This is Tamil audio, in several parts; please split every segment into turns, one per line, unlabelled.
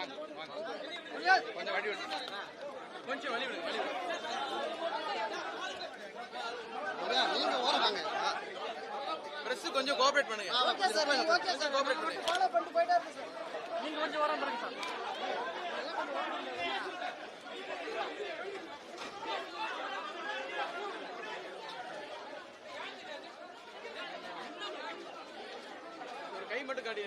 கொஞ்சம் வழி விடு கொஞ்சம் வழி விடு வழி விடு.
நீங்க ஓரம் வாங்க.
பிரஸ் கொஞ்சம் கோஆபரேட் பண்ணுங்க.
Okay sir okay sir.
Cooperate பண்ணுங்க.
ஃபாலோ பண்ணிட்டு போயிட்டே இருக்கு சார்.
நீங்க கொஞ்சம் வரம் பாருங்க சார்.
ஒரு கை மட்டும் காட்டி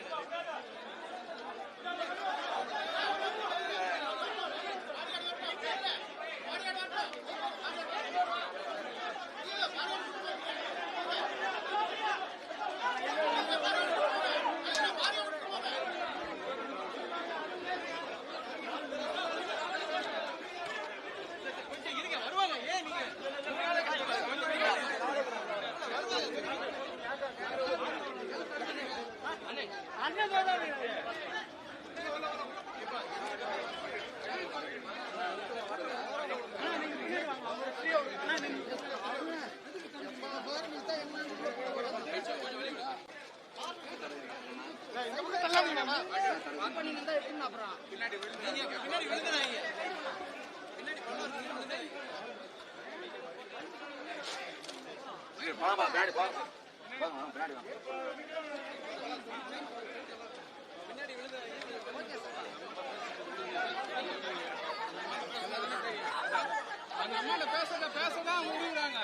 அந்த அம்மாட்ட பேசுறத பேசதான் முடியுறாங்க.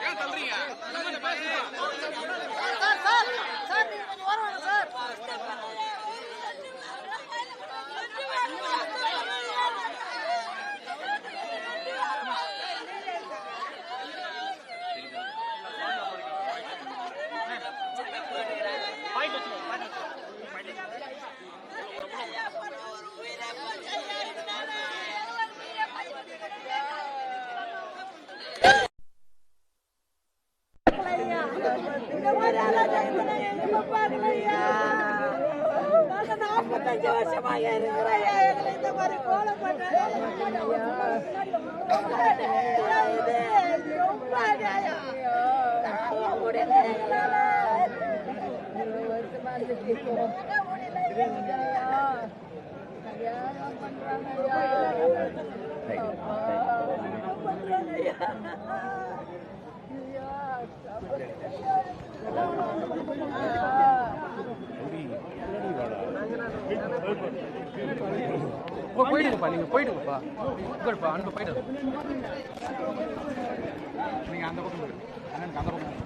ஏன் தள்ளுறீங்க? அந்த அம்மாட்ட பேசுங்க.
சார் சார் சார் நீங்க கொஞ்சம் ஓரம் வாங்க சார்.
நாற்பத்தஞ்சு வருஷமா இருக்கிறோம் எங்களை இந்த மாதிரி கோலை பண்ணாங்க இது ரொம்ப அநியாயம் தாங்க முடியல எங்களால வருஷமா தாங்க முடியல அநியாயம்
போயிடுங்கப்பா நீங்க போயிடுங்கப்பா. உங்கள்ப்பா அன்பு போயிடுங்க நீங்க அந்த பக்கம் போயிடு அந்த பக்கம்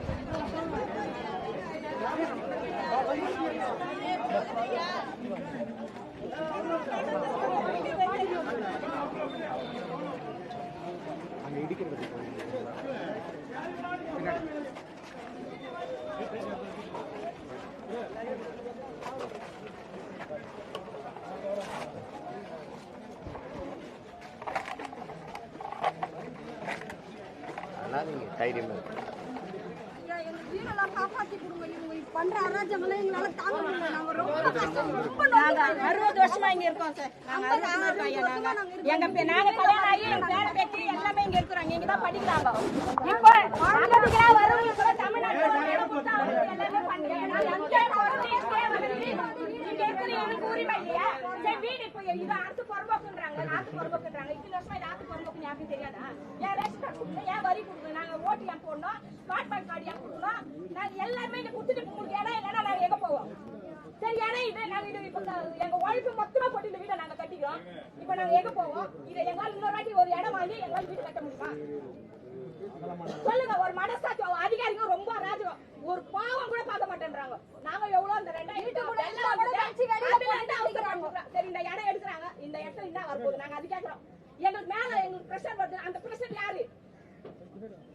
அங்க இடிக்கிறது பின்னாடி
தைரியமா இருக்கு.
பண்ற எங்களால தாங்க முடியல. நாங்க ரொம்ப கஷ்டம், ரொம்ப
அறுபது வருஷமா இங்க இருக்கோம் சார் நாங்க நாங்க. கல்யாணம் ஆகி எங்க பேர எல்லாமே இங்க இருக்கிறாங்க. இங்க தான் படிக்கிறாங்க இப்போ தமிழ்நாட்டுல தான் இடம் கொடுத்தா வந்து எல்லாமே பண்றேன் நான் எங்கே பிறந்து எங்கே வளர்ந்து, இங்க இருக்கிற எனக்கு உரிமை இல்லையா சரி வீடு இப்போ இது ஆத்து புறம்போக்குன்றாங்க ஆத்து புறம்போக்குன்றாங்க. இத்தனை வருஷமா இது ஆத்து புறம்போக்குன்னு யாருக்கும் தெரியாதா? ஏன் ரேஷன் கார்டு கொடுக்கணும்? ஏன் வரி கொடுக்கணும்? நாங்க ஓட்டு ஏன் போடணும் ஸ்மார்ட் கார்டு கார்டு ஏன் கொடுக்கணும். நாங்க எல்லாருமே இங்க கொடுத்துட்டு உங்களுக்கு இடம் இல்லைன்னா நாங்க எங்க போவோம்? சரி ஏன்னா இது. நாங்க இது இப்ப க- எங்க உழைப்பு மொத்தமா போட்டு இந்த வீட்டை நாங்க கட்டிக்கிறோம். இப்ப நாங்க எங்க போவோம்? இதை எங்களால் இன்னொரு வாட்டி ஒரு இடம் வாங்கி எங்களால் வீடு கட்ட முடியுமா? சொல்லுங்க ஒரு மனசாட்சி அதிகாரிங்க ரொம்ப அராஜகம். ஒரு பாவம் கூட பார்க்க மாட்டேன்றாங்க. நாங்க எவ்வளவு இந்த ரெண்டாயிரம் சரி இந்த இடம் எடுக்கிறாங்க. இந்த இடத்துல என்ன வரப்போகுது. நாங்க அது கேக்குறோம். எங்களுக்கு மேல எங்களுக்கு பிரஷர் வருது. அந்த பிரஷர் யாரு?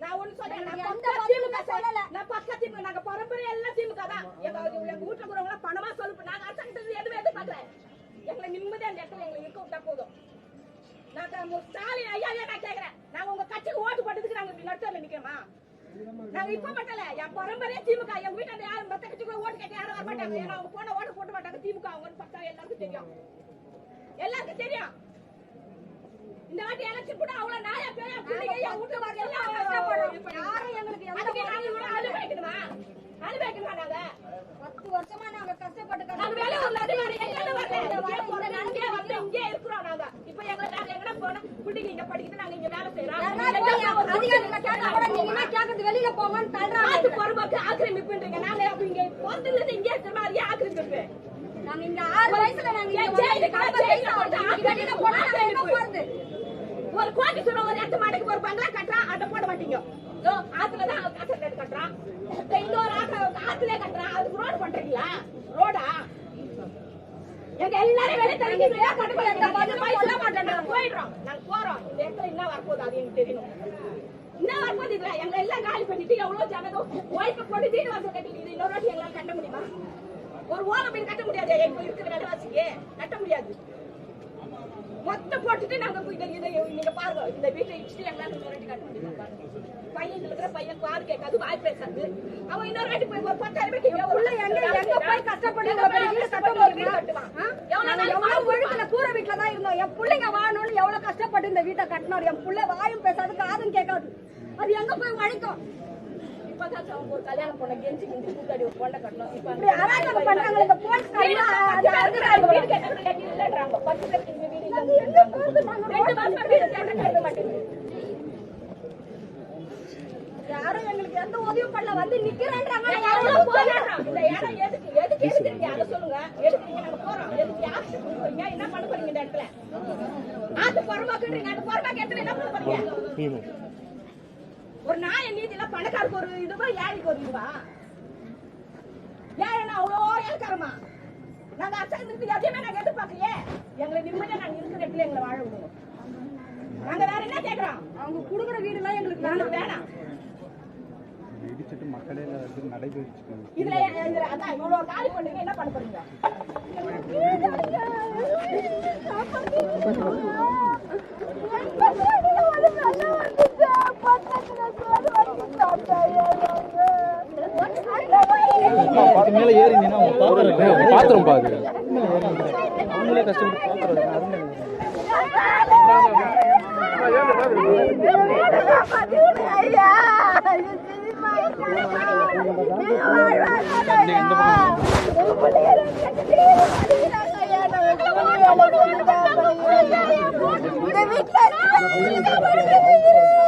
நான் ஒண்ணு சொல்றேன். நான் பக்கா திமுக நாங்க பரம்பரை எல்லாம் திமுக தான். எங்க எங்க வீட்டுல இருக்கிறவங்க பணமா சொல்லு. நாங்க அரசாங்கத்துல எதுவுமே எதிர்பார்க்கல. எங்களை நிம்மதியா அந்த இடத்துல எங்களை இருக்க விட்டா போதும். நான் ஸ்டாலின் ஐயாவே நான் கேக்குறேன். நாங்க உங்க கட்சிக்கு ஓட்டு போட்டதுக்கு நாங்க நடுத்தல நிக்கிறோமா? நாங்க இப்ப மட்டும் என் பரம்பரையே திமுக. எங்க வீட்டுல யாரும் மத்த கட்சிக்குள்ள ஓட்டு கேட்டு யாரும் வர மாட்டாங்க. ஏன்னா அவங்க போன ஓட்டு போட மாட்டாங்க திமுக. அவங்கன்னு பார்த்தா எல்லாருக்கும் தெரியும். எல்லாருக்கும் தெரியும். இந்த வாட்டி எலெக்ஷன் கூட அவ்வளவு நாயா பேயா பிள்ளைங்க என் வீட்டுல வர எல்லாம் யாரும் எங்களுக்கு அதுக்கு நாங்க அனுபவிக்கணுமா? அனுபவிக்கணுமா நாங்க?
பத்து வருஷமா நாங்க கஷ்டப்பட்டு
நாங்க வெளியூர்ல இருந்து வர எங்கேயும் வரல. இங்கே போறோம், இங்கே வந்து இங்கே இருக்கிறோம் நாங்க. இப்ப எங்களை நாங்க எங்கனா போனா, பிள்ளைங்க இங்க படிக்குது, நாங்க இங்க வேலை
கேட்கறது? வெளியில போங்கன்னு தள்ளுறாங்க
பொறுமைக்கு ஆக்கிரமிப்புன்றீங்க. நாங்க அப்ப இங்க பிறந்ததுல இருந்து இங்கே இருக்கிற மாதிரியே ஆக்கிரமிப்பு.
நாங்க இங்க ஆறு வயசுல நாங்க. வெளியில போனா போறது?
ஒரு கோடி சொல்ல ஒரு எட்டு மாட்டுக்கு ஒரு பங்களா கட்டுறான் அதை போட மாட்டீங்க. ஆத்துலதான் காசு கட்டுறான். இன்னொரு ஆத்துல கட்டுறான். அதுக்கு ரோடு பண்றீங்களா? ரோடா எங்க எல்லாரும் வெளியே தெரிஞ்சுக்கிட்டே கட்டுப்பாடு எங்க பதில் போய் சொல்ல மாட்டேன் போயிடுறோம். நாங்க போறோம். இந்த இடத்துல என்ன வரப்போகுது அது எனக்கு தெரியணும். என்ன வரப்போது இதுல? எங்க எல்லாம் காலி பண்ணிட்டு எவ்வளவு ஜனதம் ஒய்ஃபை போட்டு வீடு வாசல் கட்டிட்டு இன்னொரு வாட்டி எங்களால கட்ட முடியுமா? ஒரு ஓலை மீன் கட்ட முடியாது. இப்ப இருக்கிற விலைவாசிக்கு கட்ட முடியாது. மொத்தம் போட்டுட்டு நாங்க போய் இதை இதை நீங்க பாருங்க இந்த வீட்டை இடிச்சுட்டு எங்களால வாட்டி கட்ட முடியுமா பாருங்க. பையன் இருக்கிற பையன் காது கேட்காது வாய் பேசாது. அவன் இன்னொரு வாட்டி போய் ஒரு பத்தாயிரம் ரூபாய்க்கு
புள்ள எங்க எங்க போய் கஷ்டப்பட்டு இவ்வளவு பெரிய வீடு கட்ட முடியுமா? ஆ? நாங்க எவ்வளவு ஒழுக்கத்துல கூரை வீட்டுல தான் இருந்தோம். என் பிள்ளைங்க வாழணும்னு எவ்வளவு கஷ்டப்பட்டு இந்த வீட்டை கட்டினோம். என் புள்ள வாயும் பேசாது காதும் கேட்காது. அது எங்க போய் வழிக்கும்
இப்பதான் ஒரு கல்யாணம் பொண்ணை கெஞ்சி கிஞ்சி கூத்தாடி ஒரு பொண்ணை கட்டணும் இப்ப
அராஜகம் பண்றாங்களே இந்த போலீஸ்காரங்க அது
அதுக்கு வீடு கட்டணும் கட்டி இல்லைன்றாங்க பத்து பேருக்கு இந்த வீடு இல்லைன்னு ரெண்டு மாசமா வீடு கட்ட கட்ட மாட்டேங்குது
யாரும் எங்களுக்கு எந்த உதவியும் பண்ணல வந்து நிக்கிறேன்றாங்க
நாங்க எவ்வளவு போராடுறோம். இந்த இடம் எதுக்கு எதுக்கு எடுக்கிறீங்க அதை சொல்லுங்க எடுக்கிறீங்க நாங்க போறோம் எதுக்கு யாருக்கு கொடுக்குறீங்க என்ன பண்ண போறீங்க இந்த இடத்துல ஆத்து புறமாக்குறீங்க அந்த புறமாக்கு இடத்துல என்ன பண்ண போறீங்க ஒரு நாய நீதியில பணக்காருக்கு ஒரு இதுவா ஏழைக்கு ஒரு இதுவா? ஏழைன்னா அவ்வளோ ஏழ்காரமா நாங்க அச்சாந்திருக்கு எதையுமே நாங்க எதிர்பார்க்கலையே. எங்களை நிம்மதியா நாங்க இருக்கிற இடத்துல எங்களை வாழ விடுவோம். நாங்க வேற என்ன கேக்குறோம்?
அவங்க குடுக்குற வீடு எல்லாம் எங்களுக்கு வேணும்.
நாங்க வேணாம்.
இடிச்சிட்டு மக்களே நடைபெறிச்சுக்கோங்க
இதுல இதுல அதான் இவ்வளவு காலி பண்றீங்க என்ன பண்ண போறீங்க?
மேல ஏறி நின்னா அவங்க பாத்திரம் பாத்திரம் பாது அவங்களே கஷ்டப்பட்டு வீட்டுல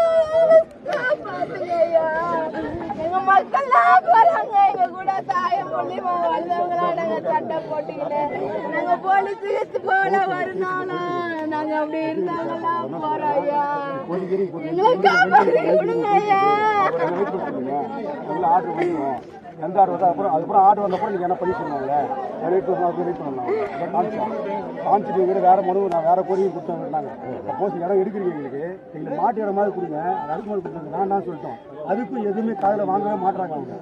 எங்க மக்கள்லாம் போறாங்க. எங்க கூட சாயம் மூலியமா வந்தவங்களா நாங்க சட்டை போட்டுக்கிட்டு நாங்க போலீஸ் போல வருனாலும் நாங்க அப்படி இருந்தாங்களா போறோம் ஐயா. எங்களை ஐயா.
எந்த ஆடு வந்தால் அப்புறம் அதுக்கப்புறம் ஆடு வந்தப்பறம் நீங்கள் என்ன பண்ணி சொன்னாங்க வெயிட் வெயிட் பண்ணலாம். காமிச்சிட்டு வீடு வேற மனு நான் வேற கோரிக்கை கொடுத்தோம்னாங்க சப்போஸ் இடம் எடுக்கிறீங்க எங்களுக்கு. எங்களுக்கு மாட்டு இடம் மாதிரி கொடுங்க. அது அடுக்கு மாதிரி கொடுத்தாங்க வேண்டாம்னு சொல்லிட்டோம். அதுக்கும் எதுவுமே காதில் வாங்கவே மாட்டுறாங்க அவங்க.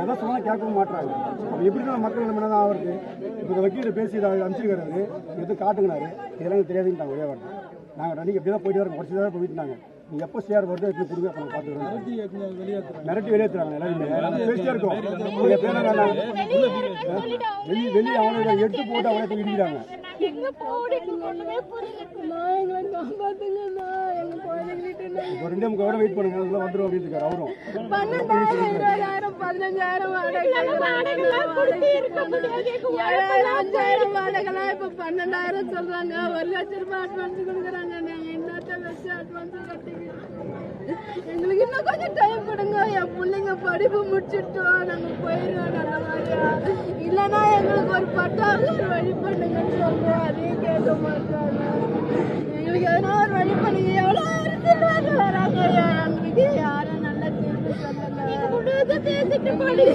எதை சொன்னாலும் கேட்கவும் மாட்டுறாங்க அப்போ எப்படி தான் மக்கள் நம்ம தான் ஆகுது இப்போ வக்கீல பேசி இதை அனுப்பிச்சிருக்காரு எது காட்டுங்கனாரு இதெல்லாம் தெரியாதுன்னு ஒரே வரணும் நாங்கள் ரெண்டு எப்படி தான் போயிட்டு வரோம். குறைச்சி தான் போயிட்டாங்க எப்போ ஷேர் வருதோ எடுத்து கொடுங்க அப்போ பார்த்துக்கிறோம் மிரட்டி வெளியேற்றுறாங்க எல்லாருமே பேசிட்டே இருக்கோம். நீங்க பேர வேணாம் வெளி வெளியே அவனை எடுத்து போட்டு அவனை போய் இடிக்கிறாங்க இப்போ ரெண்டே முக்கால் வரை வெயிட் பண்ணுங்க. வந்துடும் அப்படின்னு இருக்காரு அவரும்.
பன்னெண்டாயிரம் இருபதாயிரம் பதினஞ்சாயிரம் ஏழாயிரம் அஞ்சாயிரம் வாடகைலாம் இப்ப பன்னெண்டாயிரம் சொல்றாங்க. ஒரு லட்சம் ரூபாய் அட்வான்ஸ் கொடுக்குறாங்க நாங்க என்னத்த வச்சு அட்வான்ஸ் கட்டிக்கிறோம் எங்களுக்கு இன்னும் கொஞ்சம் டைம் கொடுங்க. என் பிள்ளைங்க படிப்பு முடிச்சிட்டோம் நாங்க போயிடுவோம் நல்ல மாதிரியா. இல்லைன்னா எங்களுக்கு ஒரு பட்டாவது ஒரு வழி பண்ணுங்கன்னு சொல்றோம். அதையும் கேட்க மாட்டாங்க. எங்களுக்கு எதனா ஒரு வழி பண்ணுங்க. எவ்வளோ அரசியல்வாதி வராங்க? எங்களுக்கு யாரும் நல்ல சொல்லுங்க. பேசிட்டு போடுங்க.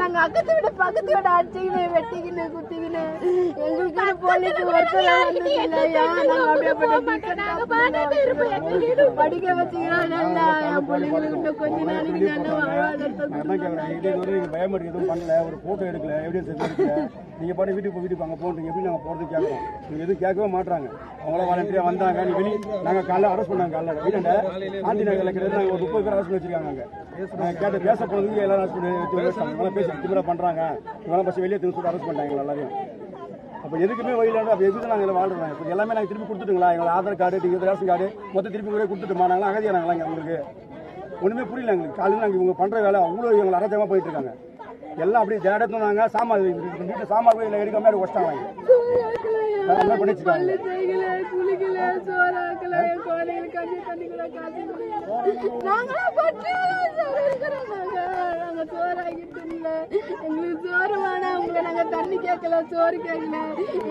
நாங்க அக்கத்து விட பக்கத்து விட எங்களுக்கு போலீஸ் ஒருத்தர் படிக்க வச்சுக்கிறோம் நல்லா என் பிள்ளைங்களுக்கு கொஞ்ச நாளைக்கு நல்லா
கேட்குறேன் இதே எதுவும் பண்ணல ஒரு ஃபோட்டோ எடுக்கல எவிடன்ஸ் எடுக்கல நீங்கள் பாட்டு வீட்டுக்கு வீட்டுக்கு அங்கே எப்படி நாங்கள் போகிறது கேட்குறோம் நீங்கள் எதுவும் கேட்கவே மாட்றாங்க அவங்கள வாலண்டியாக வந்தாங்க நீ வெளியே நாங்கள் காலைல அரெஸ்ட் பண்ணாங்க காலைல வீட்டாண்ட ஆண்டி நகரில் நாங்கள் ஒரு முப்பது பேர் ஹாஸ்பிட்டல் வச்சிருக்காங்க அங்கே. கேட்டு பேச போனதுக்கு எல்லாரும் ஹாஸ்பிட்டல் வச்சிருக்காங்க இவங்களாம் பேசி திமிரா பண்றாங்க. இவங்களாம் பஸ் வெளியே திரும்ப சொல்லிட்டு அரெஸ்ட் பண்ணிட்டாங்க எல்லாரையும். அப்போ எதுக்குமே வழியில அப்போ எதுக்கு நாங்கள் இதில் வாழ்றோம்? இப்போ எல்லாமே நாங்கள் திருப்பி கொடுத்துட்டுங்களா? எங்களை Aadhaar card ticket ration card மொத்தம் திருப்பி கூட கொடுத்துட்டுமா? நாங்களாம் அகதியானாங்களா இங்கே உங்களுக்கு ஒன்றுமே புரியல எங்களுக்கு. காலையில் நாங்கள் இவங்க பண்ணுற வேலை அவ்வளோ எங்களை அரசமாக போயிட்டு இருக்காங்க. எல்லாம் அப்படியே ஜேடத்துனாங்க சாமான் வீட்டில் சாமான் போய் இல்லை எடுக்காம வச்சிட்டாங்க.
தேய்க்கல குளிக்கல சோறாக்கல குழந்தைங்களுக்கு கஞ்சி தண்ணி கூட காசு. நாங்களா நாங்க. நாங்க சோறாக்கிட்டு இல்ல எங்களுக்கு சோறு வேணாம். உங்களை நாங்க தண்ணி கேட்கல சோறு கேட்கல.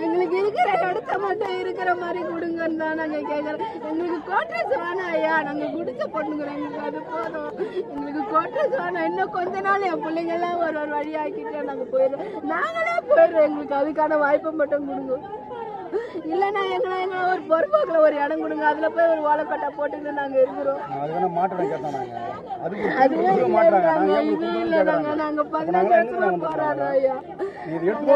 எங்களுக்கு இருக்கிற இடத்த மட்டும் இருக்கிற மாதிரி கொடுங்கன்னு தான் நாங்க கேட்கறோம். எங்களுக்கு கோட்ரஸ் வேணாம் ஐயா. நாங்க குடிச்ச பொண்ணுங்க எங்களுக்கு அது போதும். எங்களுக்கு கோட்ரஸ் வேணாம். இன்னும் கொஞ்ச நாள் என் பிள்ளைங்க எல்லாம் ஒரு ஒரு வழி ஆக்கிட்டு நாங்க போயிடுறோம். நாங்களே போயிடுறோம். எங்களுக்கு அதுக்கான வாய்ப்பை மட்டும் கொடுங்க. இல்லைன்னா எங்களை எங்களை ஒரு பொறுப்பாக்குல ஒரு இடம் கொடுங்க. அதுல போய் ஒரு ஓலைக்கட்டை போட்டுக்கிட்டு இருக்கிறோம்.
நாங்கள் அதுக்கு
அதுவே இல்ல
நாங்கள்
இது
எங்களுக்கு
இல்ல
கொடுக்கணும்னு
நாங்க
கேட்குறாங்க
நாங்க
அப்போ நாங்களாம்
பதினஞ்சு
எங்கே
வருஷமா
போராடுறோம்
ஐயா.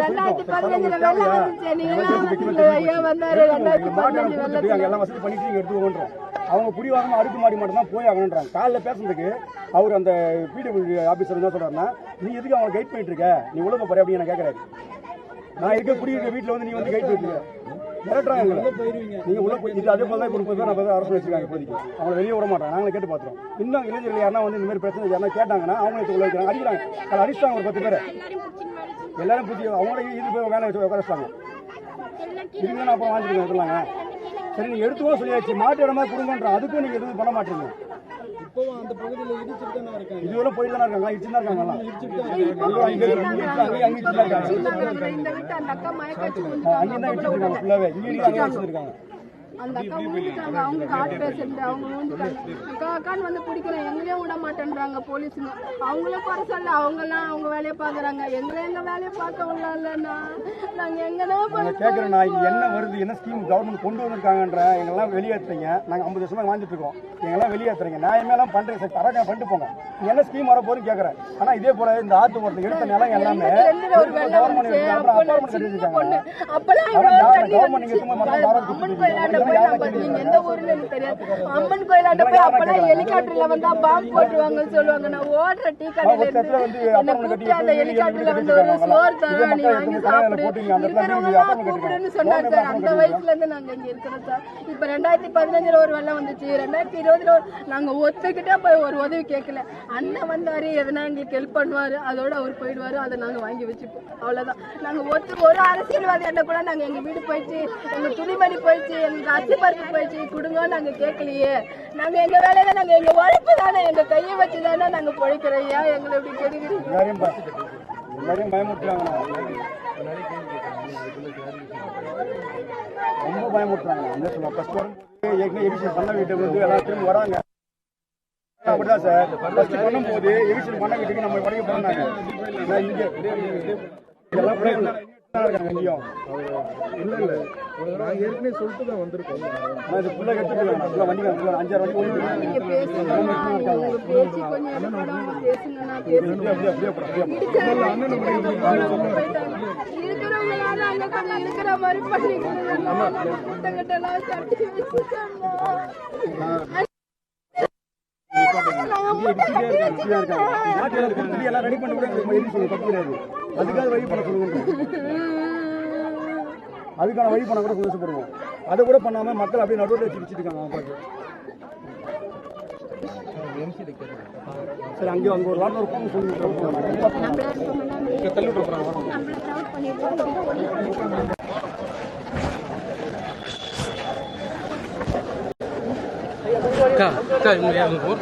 ரெண்டாயிரத்தி பதினஞ்சுல
சொல்லிட்டோம்
வெள்ளம் வந்துச்சு நீங்க எல்லாம் வரல ஐயா வந்தாரு ரெண்டாயிரத்தி பதினஞ்சு வெள்ளத்துல
அவங்க புடிவாதமா அடுக்குமாடி மட்டும் தான் போய் ஆகணுன்றாங்க காலைல பேசுறதுக்கு அவர் அந்த பிடபிள்யூ ஆபீசர் என்ன சொல்றாருன்னா நீ எதுக்கு அவங்களை கைட் பண்ணிட்டு இருக்க? நீ உள்ள போற அப்படின்னு நான் கேட்கறாரு நான் இருக்க குடியிருக்க வீட்டுல வந்து நீ வந்து கைட் இருக்க மிரட்டுறாங்க. நீங்க உள்ள போய் இது அதே போல தான் முப்பது பேர் நம்ம அரசு வச்சிருக்காங்க இப்போதைக்கு. அவங்களை வெளியே விட மாட்டாங்க நாங்களே கேட்டு பார்த்துறோம் இன்னும் இளைஞர்கள் யாரா வந்து இந்த மாதிரி பிரச்சனை யாரா கேட்டாங்கன்னா அவங்க எடுத்து உள்ள வைக்கிறாங்க. அடிக்கிறாங்க. அதில் அடிச்சிட்டாங்க ஒரு பத்து பேர். எல்லாரும் புதிய அவங்கள இது போய் வேலை வச்சு உட்காரச்சிட்டாங்க இருங்க நான் அப்போ வாங்கிட்டு வந்துடலாங்க சரி நீங்க எடுத்துக்கோ சொல்லியாச்சு. மாட்டு இடமா கொடுங்கன்றோம் அதுக்கும் நீங்க எதுவும் பண்ண மாட்டீங்க.
இப்போவும் அந்த பகுதியில் இடிச்சுட்டு தானே இருக்காங்க
இதுவரை போயிட்டு தானே இருக்காங்க இடிச்சு தான் இருக்காங்க எல்லாம். அங்கேயும் அங்கே இருக்கு, இங்கே இருக்கு, அங்கேயும் அங்கே இடிச்சு தான் இருக்காங்க தான் இங்கே அங்கே இருக்காங்க
அந்த அக்கா ஊந்துட்டாங்க. அவங்க காட்டு பேசுறது அவங்க ஊந்துட்டாங்க அக்கா அக்கான்னு வந்து பிடிக்கிறேன் எங்களையும் விட மாட்டேன்றாங்க போலீஸுங்க. அவங்களும் குறை சொல்ல அவங்கெல்லாம் அவங்க வேலையை பாக்குறாங்க எங்களை எங்க வேலையை பார்க்க எங்கன்னா
நாங்கள் கேட்குறோம் நான் இங்கே என்ன வருது என்ன ஸ்கீம் கவர்மெண்ட் கொண்டு வந்திருக்காங்கன்ற எங்கெல்லாம் வெளியேற்றுறீங்க நாங்கள் ஐம்பது வருஷமா வாழ்ந்துட்டு இருக்கோம். எங்கெல்லாம் வெளியேற்றுறீங்க? நான் எல்லாம் பண்ணுறேன் சார் தரங்க பண்ணிட்டு போங்க. என்ன ஸ்கீம் வர போகுதுன்னு கேட்குறேன். ஆனால் இதே போல இந்த ஆற்று ஓரத்தில் எடுத்த நிலம் எல்லாமே கவர்மெண்ட் அப்பார்ட்மெண்ட் கட்டி வச்சிருக்காங்க கவர்மெண்ட் நீங்க சும்மா மரம்
போய் நான் பார்த்தீங்க எந்த ஊர்ல எனக்கு தெரியாது. அம்மன் கோயிலாண்ட போய் அப்பெல்லாம் ஹெலிகாப்டர்ல வந்தா பாம்பு போட்டுருவாங்கன்னு சொல்லுவாங்க. நான் ஓடுற டீ கடையில இருந்து என்ன கூப்பிட்டு அந்த ஹெலிகாப்டர்ல வந்து ஒரு சோறு. தரோம் நீ வாங்கி சாப்பிடு. இருக்கிறவங்க கூப்பிடுன்னு சார்
apartment
அந்த. வயசுல இருந்து நாங்க இங்க இருக்கிறோம் சார். இப்ப ரெண்டாயிரத்தி பதினஞ்சுல ஒரு வெள்ளம் வந்துச்சு. ரெண்டாயிரத்தி இருபதுல ஒரு நாங்க ஒத்துக்கிட்டே போய் ஒரு உதவி கேட்கல. அண்ணன் வந்தாரு எதனா எங்களுக்கு ஹெல்ப் பண்ணுவாரு அதோட அவர் போயிடுவாரு அதை நாங்க வாங்கி வச்சுப்போம். அவ்வளவுதான். நாங்க ஒத்து ஒரு அரசியல்வாதி என்ன கூட நாங்க எங்க வீடு போயிடுச்சு எங்க துணிமணி போயிடுச்சு எங்களுக்கு அரிசி பருப்பு போயிடுச்சு கொடுங்க நாங்க கேட்கலையே. நாங்க எங்க வேலையில நாங்க எங்க உழைப்பு தானே எங்க கையை வச்சு தானே நாங்க பொழைக்கிறோம் ஏன் எங்களை இப்படி கெடுக்கிறீங்க
எல்லாரையும் ரொம்ப பயமுறுத்துறாங்க. பண்ண வீட்டுக்கு வந்து எல்லாத்தையும் வராங்க. அப்படிதான் சார் ஃபர்ஸ்ட் பண்ணும்போது எவிஷன் பண்ண வீட்டுக்கு நம்ம வரைக்கும் போனாங்க. நான் இங்க இதெல்லாம்
ஏற்கனவே சொல்லிட்டு தான் வந்திருக்கோம்
இது வண்டி அஞ்சாறு வண்டி
இருக்கிற மாதிரி
எல்லாம் ரெடி பண்ணி கிடையாது அதுக்காக வழி பண்ண சொல்லுங்க. அதுக்கான வழி பண்ண கூட சந்தோஷப்படுவோம். அதை கூட பண்ணாம மக்கள் அப்படியே நடுவில் வச்சு வச்சுட்டு இருக்காங்க. சரி அங்கே அங்கே ஒரு வாரம் சொல்லுங்க. Chờ,
chờ người em một.